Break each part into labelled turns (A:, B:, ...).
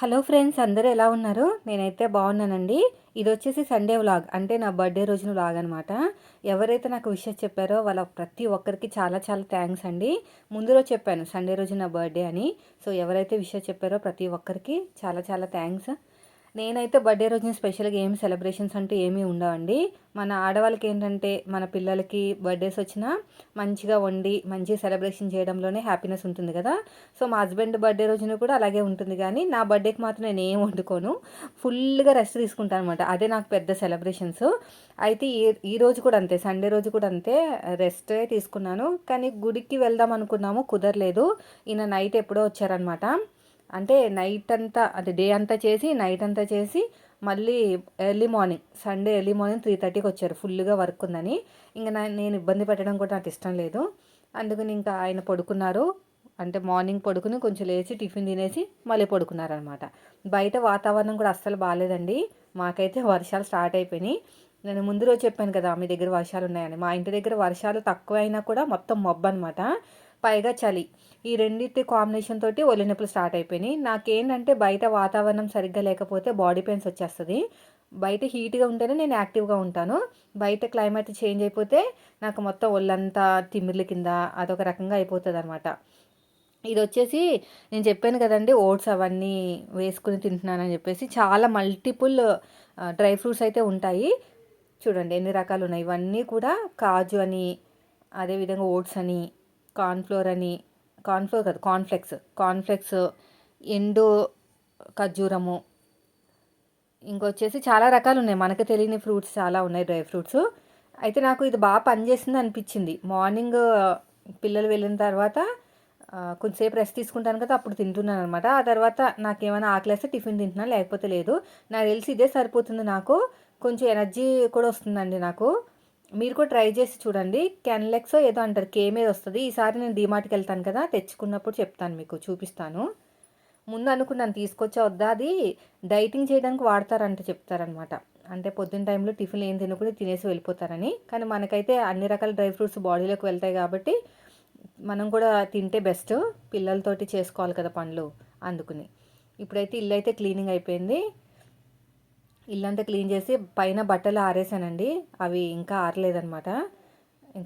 A: Hello friends అందరూ ఎలా ఉన్నారు? నేనైతే బాగున్నానండి. ఇది వచ్చేసి సండే వ్లాగ్ అంటే నా బర్త్డే రోజున వ్లాగ్ అనమాట ఎవరైతే నాకు విషయం చెప్పారో వాళ్ళ ప్రతి ఒక్కరికి చాలా చాలా థ్యాంక్స్ అండి. ముందు రోజు చెప్పాను సండే రోజు నా బర్త్డే అని. సో ఎవరైతే విషయం చెప్పారో ప్రతి ఒక్కరికి చాలా చాలా థ్యాంక్స్. నేనైతే బర్త్డే రోజున స్పెషల్గా ఏం సెలబ్రేషన్స్ అంటూ ఏమీ ఉండవండి. మన ఆడవాళ్ళకి ఏంటంటే మన పిల్లలకి బర్త్డేస్ వచ్చినా మంచిగా వండి మంచి సెలబ్రేషన్ చేయడంలోనే హ్యాపీనెస్ ఉంటుంది కదా. సో మా హస్బెండ్ బర్త్డే రోజున కూడా అలాగే ఉంటుంది కానీ నా బర్త్డేకి మాత్రం నేను ఏం వండుకోను. ఫుల్గా రెస్ట్ తీసుకుంటాను అనమాట అదే నాకు పెద్ద సెలబ్రేషన్స్. అయితే ఈ ఈ రోజు కూడా అంతే. సండే రోజు కూడా అంతే. రెస్టే తీసుకున్నాను. కానీ గుడికి వెళ్దాం అనుకున్నాము. కుదరలేదు. ఈయన నైట్ ఎప్పుడో వచ్చారనమాట అంటే నైట్ అంతా అంటే డే అంతా చేసి నైట్ అంతా చేసి మళ్ళీ early morning Sunday early morning three థర్టీకి వచ్చారు. ఫుల్గా వర్క్ ఉందని. ఇంకా నేను ఇబ్బంది పెట్టడం కూడా నాకు ఇష్టం లేదు. అందుకని ఇంకా ఆయన పడుకున్నారు. అంటే మార్నింగ్ పడుకుని కొంచెం లేచి టిఫిన్ తినేసి మళ్ళీ పడుకున్నారనమాట. బయట వాతావరణం కూడా అస్సలు బాగాలేదండి మాకైతే వర్షాలు స్టార్ట్ అయిపోయినాయి. నేను ముందు రోజు చెప్పాను కదా మీ దగ్గర వర్షాలు ఉన్నాయని. మా ఇంటి దగ్గర వర్షాలు తక్కువైనా కూడా మొత్తం మబ్బు అనమాట పైగా చలి. ఈ రెండింటి కాంబినేషన్ తోటి ఒళ్ళు నొప్పులు స్టార్ట్ అయిపోయినాయి. నాకేంటంటే బయట వాతావరణం సరిగ్గా లేకపోతే బాడీ పెయిన్స్ వచ్చేస్తుంది. బయట హీట్గా ఉంటేనే నేను యాక్టివ్గా ఉంటాను. బయట క్లైమేట్ చేంజ్ అయిపోతే నాకు మొత్తం ఒళ్ళంతా తిమ్మిర్ల కింద అదొక రకంగా అయిపోతుంది అనమాట ఇది వచ్చేసి నేను చెప్పాను కదండి ఓట్స్ అవన్నీ వేసుకుని తింటున్నానని చెప్పేసి చాలా మల్టిపుల్ డ్రై ఫ్రూట్స్ అయితే ఉంటాయి. చూడండి ఎన్ని రకాలు ఉన్నాయి. ఇవన్నీ కూడా కాజు అని అదేవిధంగా ఓట్స్ అని కార్న్ఫ్లోర్ అని కార్న్ఫ్లోర్ కాదు కార్న్ఫ్లెక్స్ కార్న్ఫ్లెక్స్ ఎండు ఖర్జూరము ఇంకొచ్చేసి చాలా రకాలు ఉన్నాయి మనకు తెలియని ఫ్రూట్స్ చాలా ఉన్నాయి డ్రై ఫ్రూట్స్. అయితే నాకు ఇది బాగా పనిచేసింది అనిపించింది. మార్నింగ్ పిల్లలు వెళ్ళిన తర్వాత కొంచెంసేపు రెస్ట్ తీసుకుంటాను కదా అప్పుడు తింటున్నాను అనమాట ఆ తర్వాత నాకు ఏమైనా ఆకలేస్తే టిఫిన్ తింటున్నాను లేకపోతే లేదు. నాకు తెలిసి ఇదే సరిపోతుంది నాకు. కొంచెం ఎనర్జీ కూడా వస్తుందండి నాకు. మీరు కూడా ట్రై చేసి చూడండి. కెన్లెక్స్ ఏదో అంటారు కే మీద వస్తుంది. ఈసారి నేను డిమార్ట్కి వెళ్తాను కదా తెచ్చుకున్నప్పుడు చెప్తాను మీకు చూపిస్తాను. ముందు అనుకున్నాను తీసుకొచ్చా వద్దా అది డైటింగ్ చేయడానికి వాడతారంట చెప్తారనమాట అంటే పొద్దున్న టైంలో టిఫిన్ ఏం తినకుండా తినేసి వెళ్ళిపోతారని. కానీ మనకైతే అన్ని రకాల డ్రై ఫ్రూట్స్ బాడీలోకి వెళ్తాయి కాబట్టి మనం కూడా తింటే బెస్ట్. పిల్లలతోటి చేసుకోవాలి కదా పండ్లు అందుకుని. ఇప్పుడైతే ఇల్లు అయితే క్లీనింగ్ అయిపోయింది. ఇల్లంతా క్లీన్ చేసి పైన బట్టలు ఆరేసానండి. అవి ఇంకా ఆరలేదనమాట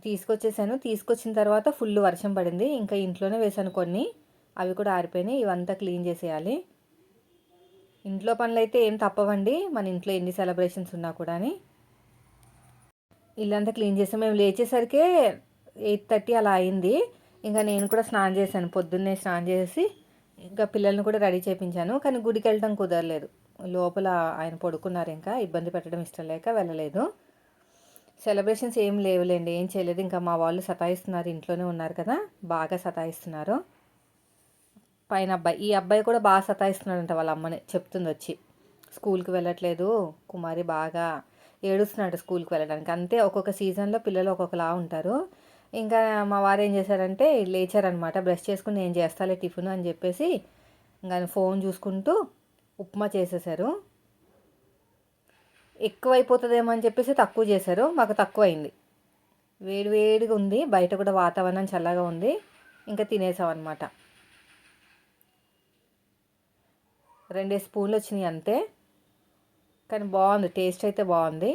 A: తీసుకొచ్చేసాను. తీసుకొచ్చిన తర్వాత ఫుల్ వర్షం పడింది. ఇంకా ఇంట్లోనే వేసాను కొన్ని. అవి కూడా ఆరిపోయినాయి. ఇవంతా క్లీన్ చేసేయాలి. ఇంట్లో పనులు అయితే ఏం తప్పవండి. మన ఇంట్లో ఎన్ని సెలబ్రేషన్స్ ఉన్నా కూడా అని ఇల్లంతా క్లీన్ చేసాం మేము లేచేసరికి ఎయిట్ థర్టీ అలా అయింది. ఇంకా నేను కూడా స్నానం చేశాను. పొద్దున్నే స్నానం చేసి ఇంకా పిల్లల్ని కూడా రెడీ చేయించాను కానీ గుడికి వెళ్ళడం కుదరలేదు. లోపల ఆయన పడుకున్నారు ఇంకా ఇబ్బంది పెట్టడం ఇష్టం లేక వెళ్ళలేదు. సెలబ్రేషన్స్ ఏం లేవులేండి ఏం చేయలేదు. ఇంకా మా వాళ్ళు సతాయిస్తున్నారు ఇంట్లోనే ఉన్నారు కదా బాగా సతాయిస్తున్నారు. పైన అబ్బాయి ఈ అబ్బాయి కూడా బాగా సతాయిస్తున్నాడంట వాళ్ళ అమ్మని చెప్తుంది వచ్చి. స్కూల్కి వెళ్ళట్లేదు కుమారి బాగా ఏడుస్తున్నాడు స్కూల్కి వెళ్ళడానికి. అంతే ఒక్కొక్క సీజన్లో పిల్లలు ఒక్కొక్కలా ఉంటారు. ఇంకా మా వారు ఏం చేశారంటే లేచారనమాట బ్రష్ చేసుకుని నేను చేస్తాలే టిఫిన్ అని చెప్పేసి ఇంకా ఫోన్ చూసుకుంటూ ఉప్మా చేసేసారు. ఎక్కువ అయిపోతుందేమో అని చెప్పేసి తక్కువ చేశారు. మాకు తక్కువ అయింది వేడివేడిగా ఉంది. బయట కూడా వాతావరణం చల్లగా ఉంది. ఇంకా తినేసాం అనమాట రెండే స్పూన్లు వచ్చినాయి అంతే. కానీ బాగుంది. టేస్ట్ అయితే బాగుంది.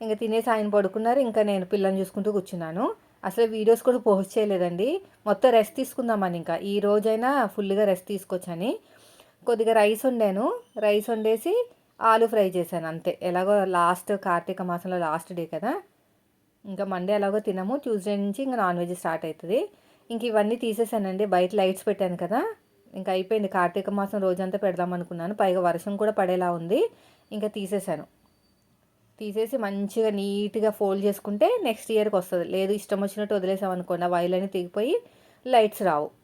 A: ఇంకా తినేసి ఆయన పడుకున్నారు. ఇంకా నేను పిల్లని చూసుకుంటూ కూర్చున్నాను. అసలు వీడియోస్ కూడా పోస్ట్ చేయలేదండి. మొత్తం రెస్ట్ తీసుకుందామని ఇంకా. ఈ రోజైనా ఫుల్గా రెస్ట్ తీసుకోవచ్చని. కొద్దిగా రైస్ వండాను. రైస్ వండేసి ఆలు ఫ్రై చేశాను అంతే. ఎలాగో లాస్ట్ కార్తీక మాసంలో లాస్ట్ డే కదా. ఇంకా మండే ఎలాగో తినము. ట్యూస్డే నుంచి ఇంకా నాన్ వెజ్ స్టార్ట్ అవుతుంది ఇంక ఇవన్నీ తీసేసానండి. బయట లైట్స్ పెట్టాను కదా. ఇంకా అయిపోయింది. కార్తీక మాసం రోజంతా పెడదాం అనుకున్నాను. పైగా వర్షం కూడా పడేలా ఉంది. ఇంకా తీసేసాను. తీసేసి మంచిగా నీట్గా ఫోల్డ్ చేసుకుంటే నెక్స్ట్ ఇయర్కి వస్తుంది. లేదు ఇష్టం వచ్చినట్టు వదిలేసాం అనుకోండి. ఆ వైర్లన్నీ తెగిపోయి లైట్స్ రావు.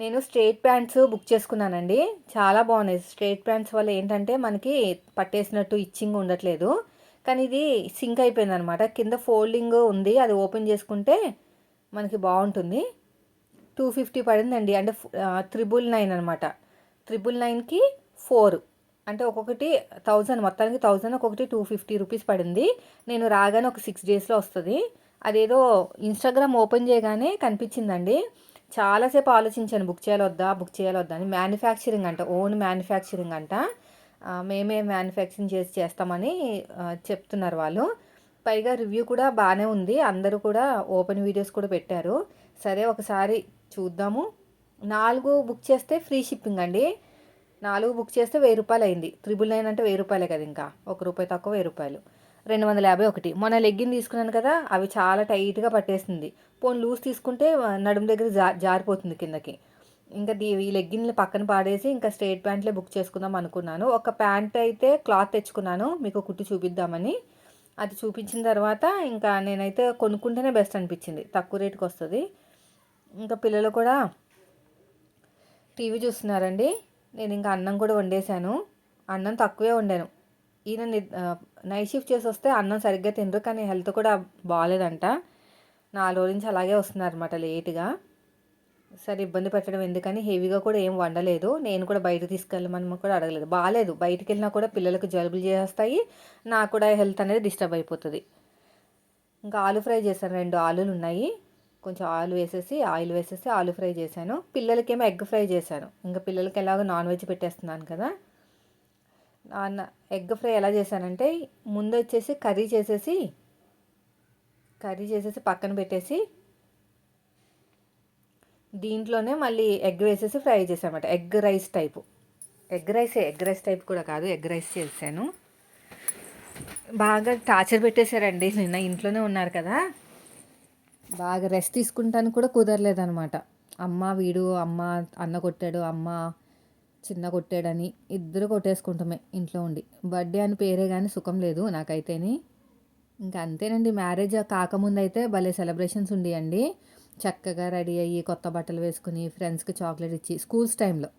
A: నేను స్ట్రేట్ ప్యాంట్స్ బుక్ చేసుకున్నానండి. చాలా బాగున్నాయి. స్ట్రేట్ ప్యాంట్స్ వల్ల ఏంటంటే మనకి పట్టేసినట్టు ఇచ్చింగ్ ఉండట్లేదు. కానీ ఇది సింక్ అయిపోయింది అనమాట కింద ఫోల్డింగ్ ఉంది. అది ఓపెన్ చేసుకుంటే మనకి బాగుంటుంది. టూ ఫిఫ్టీ పడిందండి. అంటే త్రిబుల్ నైన్ అనమాట. త్రిబుల్ నైన్కి ఫోర్. అంటే ఒక్కొక్కటి థౌజండ్. మొత్తానికి థౌజండ్ ఒక్కొక్కటి టూ ఫిఫ్టీ రూపీస్ పడింది. నేను రాగానే ఒక సిక్స్ డేస్లో వస్తుంది. అదేదో ఇన్స్టాగ్రామ్ ఓపెన్ చేయగానే కనిపించిందండి. చాలాసేపు ఆలోచించాను బుక్ చేయాలొద్దా? బుక్ చేయాలొద్దా? అని. మ్యానుఫ్యాక్చరింగ్ అంట ఓన్ మ్యానుఫ్యాక్చరింగ్ అంట. మేమే మ్యానుఫ్యాక్చరింగ్ చేసి చేస్తామని చెప్తున్నారు వాళ్ళు. పైగా రివ్యూ కూడా బాగానే ఉంది. అందరూ కూడా ఓపెన్ వీడియోస్ కూడా పెట్టారు. సరే ఒకసారి చూద్దాము. నాలుగు బుక్ చేస్తే ఫ్రీ షిప్పింగ్ అండి. నాలుగు బుక్ చేస్తే వెయ్యి రూపాయలు అయింది. త్రిబుల్ నైన్ అంటే వెయ్యి రూపాయలే కదా ఇంకా. ఒక రూపాయి తక్కువ వెయ్యి రూపాయలు. రెండు వందల యాభై ఒకటి. మొన్న లెగ్గిన్ తీసుకున్నాను కదా అవి చాలా టైట్గా పట్టేసింది. పోనీ లూజ్ తీసుకుంటే నడుము దగ్గర జా జారిపోతుంది కిందకి. ఇంకా ఈ లెగ్గిన్లు పక్కన పాడేసి ఇంకా స్ట్రేట్ ప్యాంట్లే బుక్ చేసుకుందాం అనుకున్నాను. ఒక ప్యాంట్ అయితే క్లాత్ తెచ్చుకున్నాను మీకు కుట్టి చూపిద్దామని. అది చూపించిన తర్వాత ఇంకా నేనైతే కొనుక్కుంటేనే బెస్ట్ అనిపించింది. తక్కువ రేటుకి వస్తుంది. ఇంకా పిల్లలు కూడా టీవీ చూస్తున్నారండి. నేను ఇంకా అన్నం కూడా వండేశాను. అన్నం తక్కువే వండాను. ఈయన ని- నైట్ షిఫ్ట్ చేసి వస్తే అన్నం సరిగ్గా తినరు కానీ హెల్త్ కూడా బాగాలేదంట నాలుగు రోజుల నుంచి అలాగే వస్తున్నారు అనమాట లేట్గా. సరే ఇబ్బంది పెట్టడం ఎందుకని హెవీగా కూడా ఏం వండలేదు. నేను కూడా బయట తీసుకెళ్ళమని కూడా అడగలేదు. బాగాలేదు బయటికి వెళ్ళినా కూడా పిల్లలకు జలుబులు చేస్తాయి. నాకు కూడా హెల్త్ అనేది డిస్టర్బ్ అయిపోతుంది. ఇంకా ఆలు ఫ్రై చేశాను. రెండు ఆలులు ఉన్నాయి. కొంచెం ఆలు వేసేసి ఆయిల్ వేసేసి ఆలు ఫ్రై చేశాను. పిల్లలకేమో ఎగ్ ఫ్రై చేశాను. ఇంకా పిల్లలకి ఎలాగో నాన్ వెజ్ పెట్టేస్తున్నాను కదా. నాన్న ఎగ్ ఫ్రై ఎలా చేశానంటే ముందు వచ్చేసి కర్రీ చేసేసి కర్రీ చేసేసి పక్కన పెట్టేసి దీంట్లోనే మళ్ళీ ఎగ్ వేసేసి fry చేసామట egg rice type. Egg rice egg rice type కూడా కాదు ఎగ్ రైస్ చేశాను బాగా టార్చర్ పెట్టేశారండి. నిన్న ఇంట్లోనే ఉన్నారు కదా. బాగా రెస్ట్ తీసుకుంటానికి కూడా కుదరలేదనమాట అమ్మ వీడు అమ్మ అన్న కొట్టాడు అమ్మ చిన్న కొట్టాడని ఇద్దరు కొట్టేసుకుంటామే ఇంట్లో ఉండి. బర్త్డే అని పేరే కానీ సుఖం లేదు నాకైతేని. ఇంకా అంతేనండి. మ్యారేజ్ కాకముందు అయితే భలే సెలబ్రేషన్స్ ఉండేయండి. చక్కగా రెడీ అయ్యి కొత్త బట్టలు వేసుకుని ఫ్రెండ్స్కి చాక్లెట్ ఇచ్చి స్కూల్స్ టైంలో.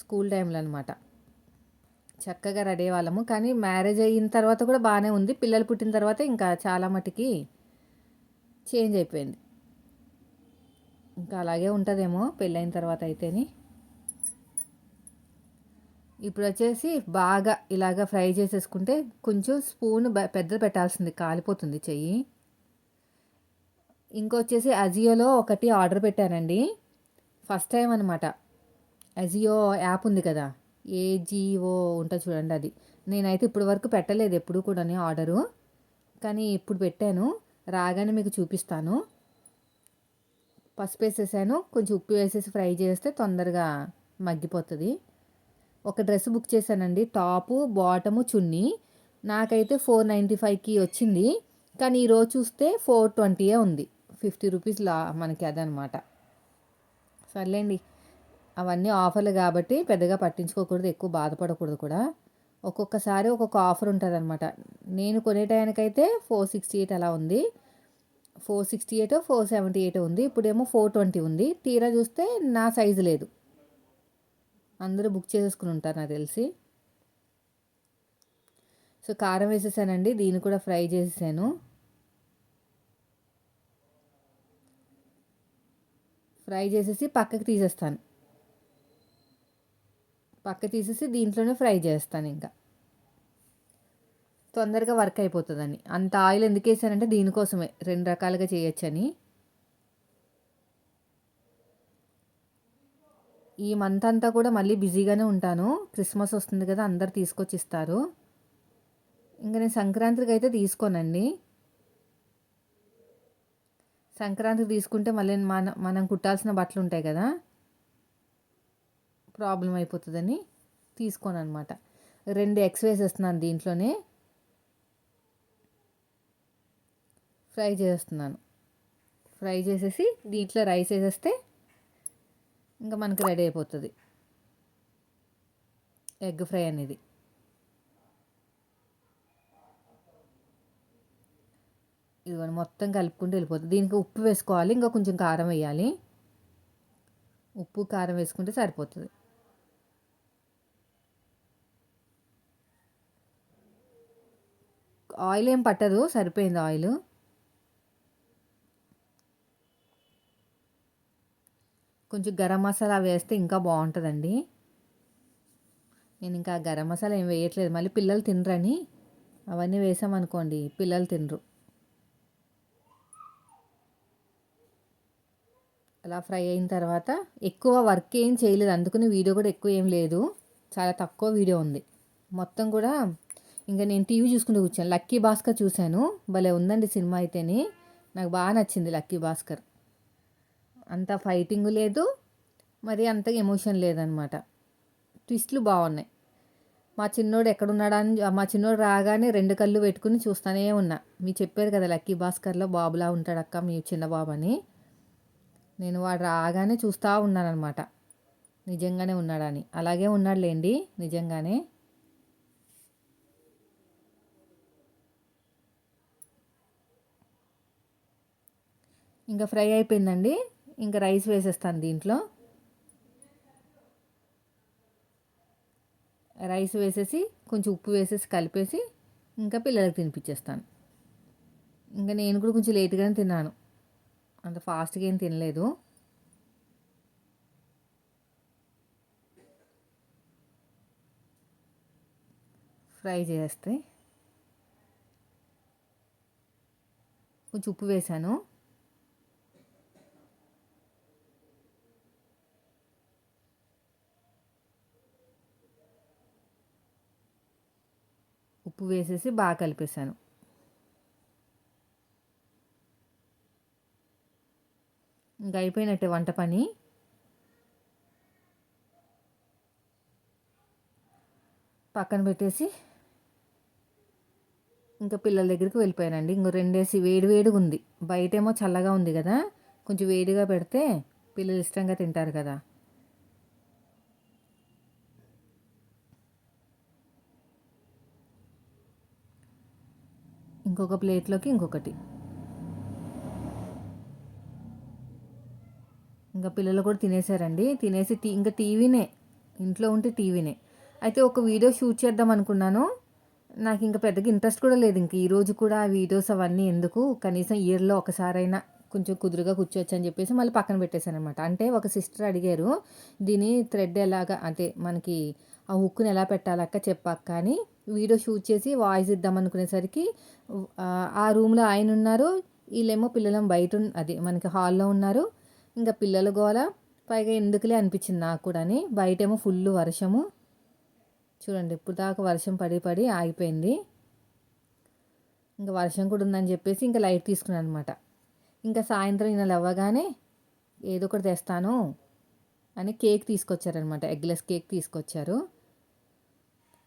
A: స్కూల్ టైంలో అనమాట చక్కగా రెడీ అయ్యేవాళ్ళము. కానీ మ్యారేజ్ అయిన తర్వాత కూడా బాగానే ఉంది. పిల్లలు పుట్టిన తర్వాత ఇంకా చాలా మటుకి చేంజ్ అయిపోయింది. ఇంకా అలాగే ఉంటుందేమో పెళ్ళైన తర్వాత అయితేని. ఇప్పుడు వచ్చేసి బాగా ఇలాగ ఫ్రై చేసేసుకుంటే కొంచెం స్పూన్ పెద్దది పెట్టాల్సింది కాలిపోతుంది చెయ్యి. ఇంకొచ్చేసి అజియోలో ఒకటి ఆర్డర్ పెట్టానండి. ఫస్ట్ టైం అనమాట అజియో యాప్ ఉంది కదా ఏజిఓ ఉంటుంది చూడండి అది. నేనైతే ఇప్పటి వరకు పెట్టలేదు ఎప్పుడు కూడా ఆర్డరు. కానీ ఇప్పుడు పెట్టాను రాగానే మీకు చూపిస్తాను. పసుపు వేసేసాను కొంచెం ఉప్పు వేసేసి ఫ్రై చేస్తే తొందరగా మగ్గిపోతుంది. ఒక డ్రెస్ బుక్ చేశానండి. టాపు బాటము చున్నీ. నాకైతే ఫోర్ నైంటీ ఫైవ్కి వచ్చింది. కానీ ఈరోజు చూస్తే ఫోర్ ట్వంటీయే ఉంది. ఫిఫ్టీ రూపీస్ లా మనకి అదనమాట. సర్లేండి. అవన్నీ ఆఫర్లు కాబట్టి పెద్దగా పట్టించుకోకూడదు ఎక్కువ బాధపడకూడదు కూడా. ఒక్కొక్కసారి ఒక్కొక్క ఆఫర్ ఉంటుంది అనమాట నేను కొనే టయానికైతే ఫోర్ సిక్స్టీ ఎయిట్ అలా ఉంది. Four sixty eight four seventy eight ఉంది. ఇప్పుడేమో ఫోర్ ట్వంటీ ఉంది. తీరా చూస్తే నా సైజు లేదు. అందరూ బుక్ చేసేసుకుని ఉంటారు నాకు తెలిసి. సో కారం వేసేసానండి దీన్ని కూడా ఫ్రై చేసేసాను. ఫ్రై చేసేసి పక్కకి తీసేస్తాను. పక్క తీసేసి దీంట్లోనే ఫ్రై చేస్తాను ఇంకా. తొందరగా వర్క్ అయిపోతుందని. అంత ఆయిల్ ఎందుకు వేసానంటే దీనికోసమే. రెండు రకాలుగా చేయొచ్చని. ఈ మంత్ అంతా కూడా మళ్ళీ బిజీగానే ఉంటాను. క్రిస్మస్ వస్తుంది కదా అందరు తీసుకొచ్చి ఇస్తారు. ఇంకా నేను సంక్రాంతికి అయితే తీసుకోనండి. సంక్రాంతికి తీసుకుంటే మళ్ళీ మన మనం కుట్టాల్సిన బట్టలు ఉంటాయి కదా ప్రాబ్లం అయిపోతుందని తీసుకోను అనమాట రెండు ఎగ్స్ వేసేస్తున్నాను దీంట్లోనే. ఫ్రై చేస్తున్నాను. ఫ్రై చేసేసి దీంట్లో రైస్ వేసేస్తే ఇంకా మనకి రెడీ అయిపోతుంది. ఎగ్ ఫ్రై అనేది. ఇదిగోండి మొత్తం కలుపుకుంటూ వెళ్ళిపోతుంది. దీనికి ఉప్పు వేసుకోవాలి ఇంకా కొంచెం కారం వేయాలి. ఉప్పు కారం వేసుకుంటే సరిపోతుంది. ఆయిల్ ఏం పట్టదు సరిపోయింది ఆయిల్. కొంచెం గరం మసాలా వేస్తే ఇంకా బాగుంటుందండి. నేను ఇంకా గరం మసాలా ఏం వేయట్లేదు. మళ్ళీ పిల్లలు తినరని అవన్నీ వేసామనుకోండి పిల్లలు తినరు. అలా ఫ్రై అయిన తర్వాత ఎక్కువ వర్క్ ఏం చేయలేదు. అందుకని వీడియో కూడా ఎక్కువ ఏం లేదు. చాలా తక్కువ వీడియో ఉంది. మొత్తం కూడా ఇంకా నేను టీవీ చూసుకుంటూ కూర్చాను లక్కీ భాస్కర్ చూశాను. భలే ఉందండి సినిమా అయితేని. నాకు బాగా నచ్చింది లక్కీ భాస్కర్. అంత ఫైటింగ్ లేదు మరి అంత ఎమోషన్ లేదనమాట. ట్విస్ట్లు బాగున్నాయి మా చిన్నోడు ఎక్కడున్నాడా అని మా చిన్నోడు రాగానే రెండు కళ్ళు పెట్టుకుని చూస్తూనే ఉన్నా. మీ చెప్పారు కదా లక్కీ భాస్కర్లో బాబులా ఉంటాడు అక్క మీ చిన్న బాబు అని నేను వాడు రాగానే చూస్తూ ఉన్నానమాట నిజంగానే ఉన్నాడని. అలాగే ఉన్నాడులేండి నిజంగానే. ఇంకా ఫ్రై అయిపోయిందండి? ఇంకా రైస్ వేసేస్తాను దీంట్లో. రైస్ వేసేసి కొంచెం ఉప్పు వేసేసి కలిపేసి ఇంకా పిల్లలకి తినిపించేస్తాను ఇంకా నేను కూడా కొంచెం లేట్గానే తిన్నాను. అంత ఫాస్ట్గా ఏం తినలేదు. ఫ్రై చేస్తే. కొంచెం ఉప్పు వేసాను. ఉప్పు వేసేసి బాగా కలిపేసాను ఇంకా అయిపోయినట్టే వంట పని. పక్కన పెట్టేసి ఇంకా పిల్లల దగ్గరికి వెళ్ళిపోయానండి. ఇంకో రెండేసి వేడి వేడిగా ఉంది. బయటేమో చల్లగా ఉంది కదా. కొంచెం వేడిగా పెడితే పిల్లలు ఇష్టంగా తింటారు కదా. ఇంకొక ప్లేట్లోకి ఇంకొకటి. ఇంకా పిల్లలు కూడా తినేసారండి తినేసి టీ ఇంకా టీవీనే. ఇంట్లో ఉంటే టీవీనే. అయితే ఒక వీడియో షూట్ చేద్దాం అనుకున్నాను. నాకు ఇంకా పెద్దగా ఇంట్రెస్ట్ కూడా లేదు. ఇంక ఈరోజు కూడా ఆ వీడియోస్ అవన్నీ ఎందుకు? కనీసం ఇయర్లో ఒకసారైనా కొంచెం కుదురుగా కూర్చోవచ్చు అని చెప్పేసి మళ్ళీ పక్కన పెట్టేశాను అనమాట అంటే ఒక సిస్టర్ అడిగారు దీని థ్రెడ్ ఎలాగా? అంటే మనకి ఆ హుక్ని ఎలా పెట్టాలక్క చెప్పాక కానీ వీడియో షూట్ చేసి వాయిస్ ఇద్దాం అనుకునేసరికి ఆ రూమ్లో ఆయన ఉన్నారు. వీళ్ళేమో పిల్లలం బయట అది మనకి హాల్లో ఉన్నారు. ఇంకా పిల్లలు గోల. పైగా ఎందుకులే అనిపించింది నాకు కూడా అని. బయటేమో ఫుల్ వర్షము. చూడండి ఇప్పుడు దాకా వర్షం పడి పడి ఆగిపోయింది. ఇంకా వర్షం కూడా ఉందని చెప్పేసి ఇంకా లైట్ తీసుకున్నాను అనమాట ఇంకా సాయంత్రం ఈయన లేవగానే ఏదో ఒకటి తెస్తాను అని కేక్ తీసుకొచ్చారనమాట ఎగ్లెస్ కేక్ తీసుకొచ్చారు.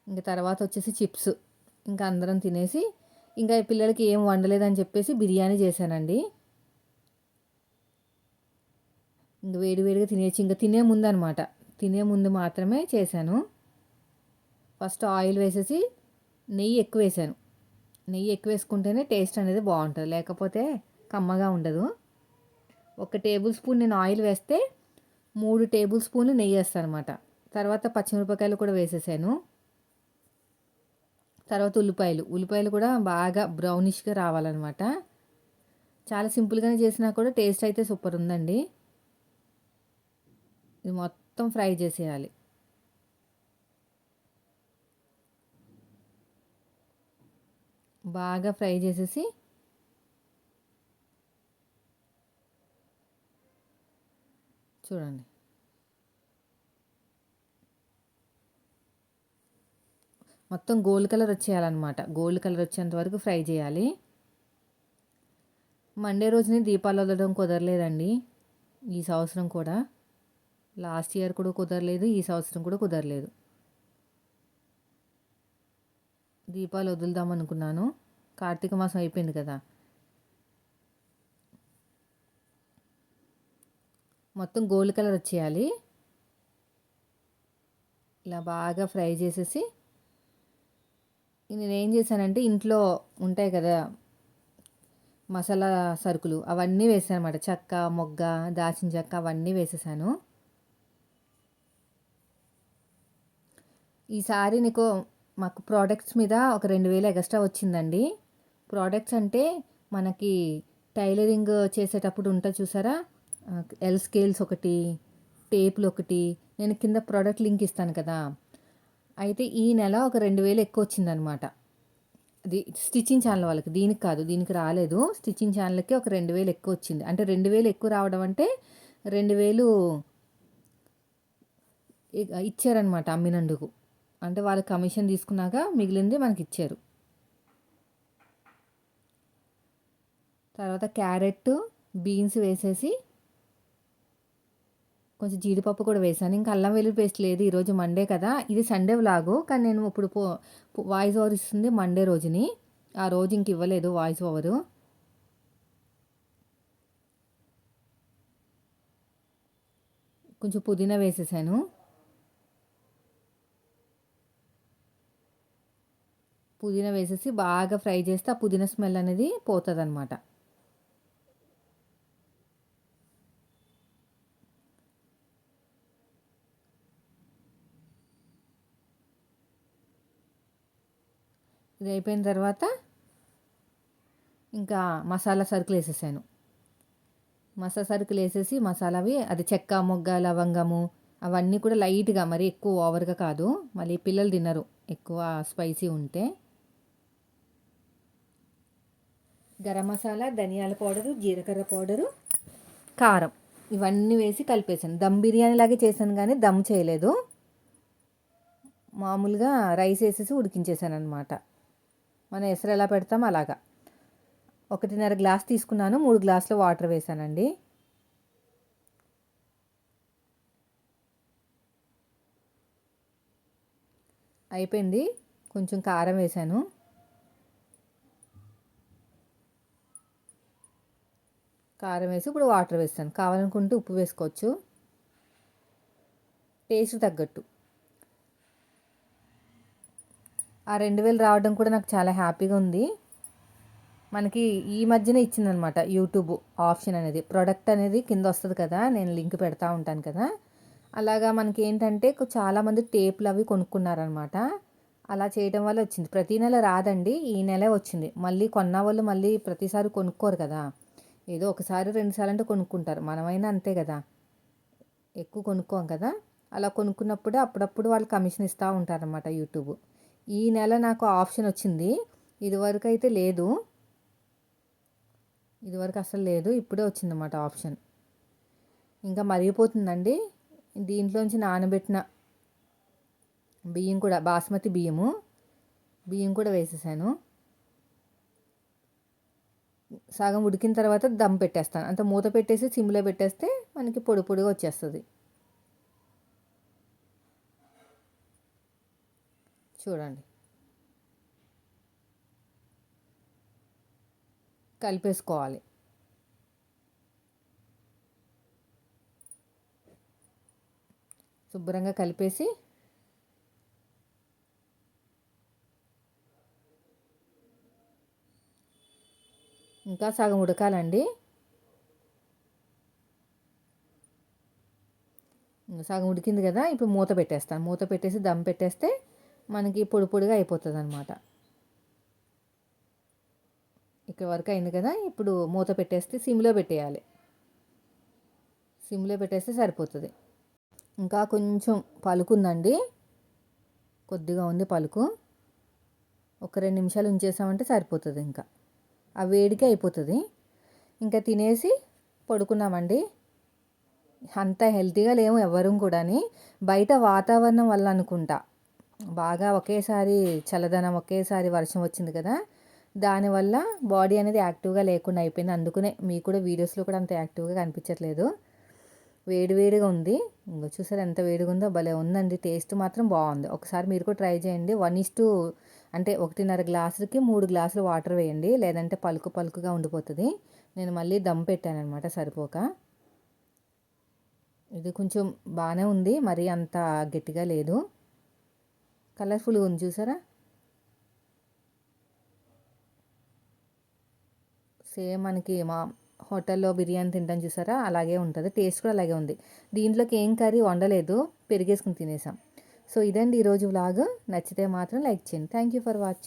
A: ఇంకా తర్వాత వచ్చేసి చిప్స్. ఇంకా అందరం తినేసి ఇంకా పిల్లలకి ఏం వండలేదని చెప్పేసి బిర్యానీ చేశానండి. ఇంకా వేడి వేడిగా తినేసి ఇంకా తినే ముందు అనమాట తినే ముందు మాత్రమే చేశాను. ఫస్ట్ ఆయిల్ వేసేసి నెయ్యి ఎక్కువ వేసాను. నెయ్యి ఎక్కువ వేసుకుంటేనే టేస్ట్ అనేది బాగుంటుంది. లేకపోతే కమ్మగా ఉండదు. ఒక టేబుల్ స్పూన్ నేను ఆయిల్ వేస్తే మూడు టేబుల్ స్పూన్లు నెయ్యి వేస్తాను అనమాట తర్వాత పచ్చిమిరపకాయలు కూడా వేసేసాను. తర్వాత ఉల్లిపాయలు. ఉల్లిపాయలు కూడా బాగా బ్రౌనిష్గా రావాలన్నమాట. చాలా సింపుల్గానే చేసినా కూడా టేస్ట్ అయితే సూపర్ ఉందండి. ఇది మొత్తం ఫ్రై చేసేయాలి. బాగా ఫ్రై చేసేసి చూడండి. మొత్తం గోల్డ్ కలర్ వచ్చేయాలన్నమాట. గోల్డ్ కలర్ వచ్చేంత వరకు ఫ్రై చేయాలి. మండే రోజుని దీపాలు వదలడం కుదరలేదండి. ఈ సంవత్సరం కూడా. లాస్ట్ ఇయర్ కూడా కుదరలేదు ఈ సంవత్సరం కూడా కుదరలేదు. దీపాలు వదులుదాం అనుకున్నాను. కార్తీక మాసం అయిపోయింది కదా. మొత్తం గోల్డ్ కలర్ వచ్చేయాలి. ఇలా బాగా ఫ్రై చేసేసి నేను ఏం చేశానంటే ఇంట్లో ఉంటాయి కదా మసాలా సరుకులు అవన్నీ వేసాను అనమాట చెక్క మొగ్గ దాచిన చెక్క అవన్నీ వేసేసాను. ఈసారి నీకు మాకు ప్రోడక్ట్స్ మీద ఒక రెండు వేలు ఎక్స్ట్రా వచ్చిందండి. ప్రోడక్ట్స్ అంటే మనకి టైలరింగ్ చేసేటప్పుడు ఉంటుంది చూసారా? ఎల్ స్కేల్స్ ఒకటి టేపులు ఒకటి. నేను కింద ప్రోడక్ట్ లింక్ ఇస్తాను కదా. అయితే ఈ నెల ఒక రెండు వేలు ఎక్కువ వచ్చిందనమాట. అది స్టిచ్చింగ్ ఛానల్ వాళ్ళకి దీనికి కాదు దీనికి రాలేదు. స్టిచ్చింగ్ ఛానల్కి ఒక రెండు వేలు ఎక్కువ వచ్చింది. అంటే రెండు వేలు ఎక్కువ రావడం అంటే రెండు వేలు ఇచ్చారనమాట అమ్మినందుకు. అంటే వాళ్ళు కమిషన్ తీసుకున్నాక మిగిలింది మనకి ఇచ్చారు. తర్వాత క్యారెట్ బీన్స్ వేసేసి కొంచెం జీడిపప్పు కూడా వేసాను. ఇంకా అల్లం వెల్లుల్లి పేస్ట్ లేదు ఈరోజు మండే కదా. ఇది సండే వ్లాగు. కానీ నేను ఇప్పుడు పో వాయిస్ ఓవర్ ఇస్తుంది మండే రోజుని. ఆ రోజు ఇంక ఇవ్వలేదు వాయిస్ ఓవరు. కొంచెం పుదీనా వేసేసాను. పుదీనా వేసేసి బాగా ఫ్రై చేస్తే ఆ పుదీనా స్మెల్ అనేది పోతుంది అనమాట ఇది అయిపోయిన తర్వాత ఇంకా మసాలా సరుకులు వేసేసాను. మసాలా సరుకులు వేసేసి మసాలావి అది చెక్క మొగ్గ లవంగము అవన్నీ కూడా లైట్గా మరి ఎక్కువ ఓవర్గా కాదు. మళ్ళీ పిల్లలు తినరు ఎక్కువ స్పైసీ ఉంటే. గరం మసాలా ధనియాల పౌడరు జీలకర్ర పౌడరు కారం. ఇవన్నీ వేసి కలిపేసాను. దమ్ బిర్యానీ లాగే చేశాను కానీ దమ్ చేయలేదు. మామూలుగా రైస్ వేసేసి ఉడికించేసాను అనమాట మనం ఎసరు ఎలా పెడతాం అలాగా. ఒకటిన్నర గ్లాస్ తీసుకున్నాను మూడు గ్లాసులు వాటర్ వేసానండి. అయిపోయింది. కొంచెం కారం వేసాను. కారం వేసి ఇప్పుడు వాటర్ వేస్తాను. కావాలనుకుంటే ఉప్పు వేసుకోవచ్చు. టేస్ట్ తగ్గట్టు. ఆ రెండు వేలు రావడం కూడా నాకు చాలా హ్యాపీగా ఉంది. మనకి ఈ మధ్యనే ఇచ్చిందనమాట యూట్యూబ్ ఆప్షన్ అనేది. ప్రోడక్ట్ అనేది కింద వస్తుంది కదా నేను లింక్ పెడతా ఉంటాను కదా. అలాగా మనకి ఏంటంటే చాలామంది టేపులు అవి కొనుక్కున్నారనమాట. అలా చేయడం వల్ల వచ్చింది. ప్రతి నెల రాదండి ఈ నెలే వచ్చింది. మళ్ళీ కొన్న వాళ్ళు మళ్ళీ ప్రతిసారి కొనుక్కోరు కదా. ఏదో ఒకసారి రెండుసార్లు అంటే కొనుక్కుంటారు. మనమైనా అంతే కదా. ఎక్కువ కొనుక్కోం కదా. అలా కొనుక్కున్నప్పుడు అప్పుడప్పుడు వాళ్ళు కమిషన్ ఇస్తూ ఉంటారనమాట యూట్యూబ్. ఈ నెల నాకు ఆప్షన్ వచ్చింది. ఇదివరకు అయితే లేదు. ఇదివరకు అసలు లేదు. ఇప్పుడే వచ్చిందన్నమాట ఆప్షన్. ఇంకా మరిగిపోతుందండి. దీంట్లోంచి నానబెట్టిన బియ్యం కూడా బాస్మతి బియ్యము. బియ్యం కూడా వేసేసాను. సగం ఉడికిన తర్వాత దమ్ పెట్టేస్తాను. అంత మూత పెట్టేసి సిమ్లో పెట్టేస్తే మనకి పొడి పొడిగా వచ్చేస్తుంది. చూడండి. కలిపేసుకోవాలి. శుభ్రంగా కలిపేసి ఇంకా సగం ఉడకాలండి. సగం ఉడికింది కదా ఇప్పుడు మూత పెట్టేస్తాను. మూత పెట్టేసి దమ్ పెట్టేస్తే మనకి పొడి పొడిగా అయిపోతుంది అనమాట ఇక్కడ వరకు అయింది కదా ఇప్పుడు మూత పెట్టేస్తే సిమ్లో పెట్టేయాలి. సిమ్లో పెట్టేస్తే సరిపోతుంది. ఇంకా కొంచెం పలుకు ఉందండి. కొద్దిగా ఉంది పలుకు. ఒక రెండు నిమిషాలు ఉంచేసామంటే సరిపోతుంది ఇంకా. ఆ వేడికి అయిపోతుంది. ఇంకా తినేసి పడుకున్నామండి. అంత హెల్తీగా లేము ఎవరు కూడా బయట వాతావరణం వల్ల అనుకుంటా. బాగా ఒకేసారి చల్లదనం ఒకేసారి వర్షం వచ్చింది కదా దానివల్ల బాడీ అనేది యాక్టివ్గా లేకుండా అయిపోయింది. అందుకనే మీకు కూడా వీడియోస్లో కూడా అంత యాక్టివ్గా కనిపించట్లేదు. వేడివేడిగా ఉంది. ఇంకా చూసారు ఎంత వేడిగా ఉందో? భలే ఉందండి. టేస్ట్ మాత్రం బాగుంది. ఒకసారి మీరు కూడా ట్రై చేయండి. వన్ ఇస్ టూ అంటే ఒకటిన్నర గ్లాసులకి మూడు గ్లాసులు వాటర్ వేయండి. లేదంటే పలుకు పలుకుగా ఉండిపోతుంది. నేను మళ్ళీ దమ్ పెట్టాను అనమాట సరిపోక. ఇది కొంచెం బాగానే ఉంది. మరీ అంత గట్టిగా లేదు. కలర్ఫుల్గా ఉంది చూసారా? సేమ్ మనకి మా హోటల్లో బిర్యానీ తింటాం చూసారా? అలాగే ఉంటుంది. టేస్ట్ కూడా అలాగే ఉంది. దీంట్లోకి ఏం కర్రీ వండలేదు. పెరిగేసుకుని తినేసాం. సో ఇదండి ఈరోజు వ్లాగ్. నచ్చితే మాత్రం లైక్ చేయండి. Thank you for watching